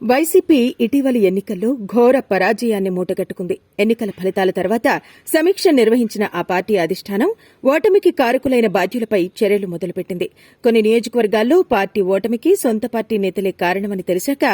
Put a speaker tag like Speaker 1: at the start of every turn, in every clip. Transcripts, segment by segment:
Speaker 1: YCP ఇటీవలి ఎన్నికల్లో ఘోర పరాజయాన్ని మూటగట్టుకుంది. ఎన్నికల ఫలితాల తర్వాత సమీక్ష నిర్వహించిన ఆ పార్టీ అధిష్టానం ఓటమికి కారకులైన బాధ్యులపై చర్యలు మొదలుపెట్టింది. కొన్ని నియోజకవర్గాల్లో పార్టీ ఓటమికి సొంత పార్టీ నేతలే కారణమని తెలిసాక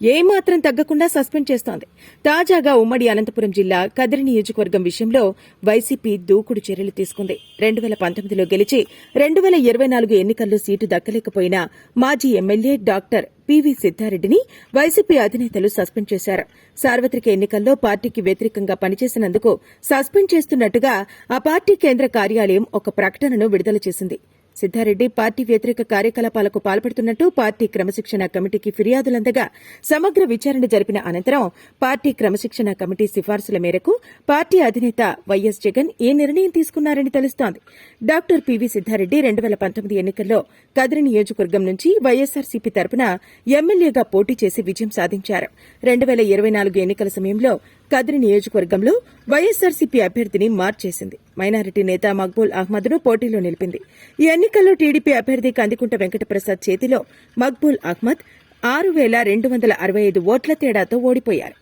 Speaker 1: ఏమాత్రం తగ్గకుండా సస్పెండ్ చేస్తోంది. తాజాగా ఉమ్మడి అనంతపురం జిల్లా కదిరి నియోజకవర్గం విషయంలో వైసీపీ దూకుడు చర్యలు తీసుకుంది. రెండు వేల పంతొమ్మిదిలో గెలిచి రెండు వేల ఇరవై నాలుగు ఎన్నికల్లో సీటు దక్కలేకపోయిన మాజీ ఎమ్మెల్యే డాక్టర్ పివి సిద్ధారెడ్డిని వైసీపీ అధినేతలు సస్పెండ్ చేశారు. సార్వత్రిక ఎన్నికల్లో పార్టీకి వ్యతిరేకంగా పనిచేసినందుకు సస్పెండ్ చేస్తున్నట్టుగా ఆ పార్టీ కేంద్ర కార్యాలయం ఒక ప్రకటనను విడుదల చేసింది. సిద్ధారెడ్డి పార్టీ వ్యతిరేక కార్యకలాపాలకు పాల్పడుతున్నట్టు పార్టీ క్రమశిక్షణ కమిటీకి ఫిర్యాదులందగా సమగ్ర విచారణ జరిపిన అనంతరం పార్టీ క్రమశిక్షణ కమిటీ సిఫార్సుల మేరకు పార్టీ అధినేత వైఎస్ జగన్ ఈ నిర్ణయం తీసుకున్నారని తెలుస్తోంది. డాక్టర్ పివి సిద్ధారెడ్డి రెండు వేల పంతొమ్మిది ఎన్నికల్లో కదిరి నియోజకవర్గం నుంచి వైఎస్సార్సీపీ తరపున ఎమ్మెల్యేగా పోటీ చేసి విజయం సాధించారు. రెండు వేల ఇరవై నాలుగు ఎన్నికల సమయంలో కదిరి నియోజకవర్గంలో వైఎస్సార్సీపీ అభ్యర్థిని మార్చేసింది. మైనారిటీ నేత మక్బూల్ అహ్మద్ను పోటీలో నిలిపింది. ఈ ఎన్నికల్లో టీడీపీ అభ్యర్థి కందికుంట వెంకటప్రసాద్ చేతిలో మక్బూల్ అహ్మద్ ఆరు వేల రెండు వందల అరవై ఐదు ఓట్ల తేడాతో ఓడిపోయారు.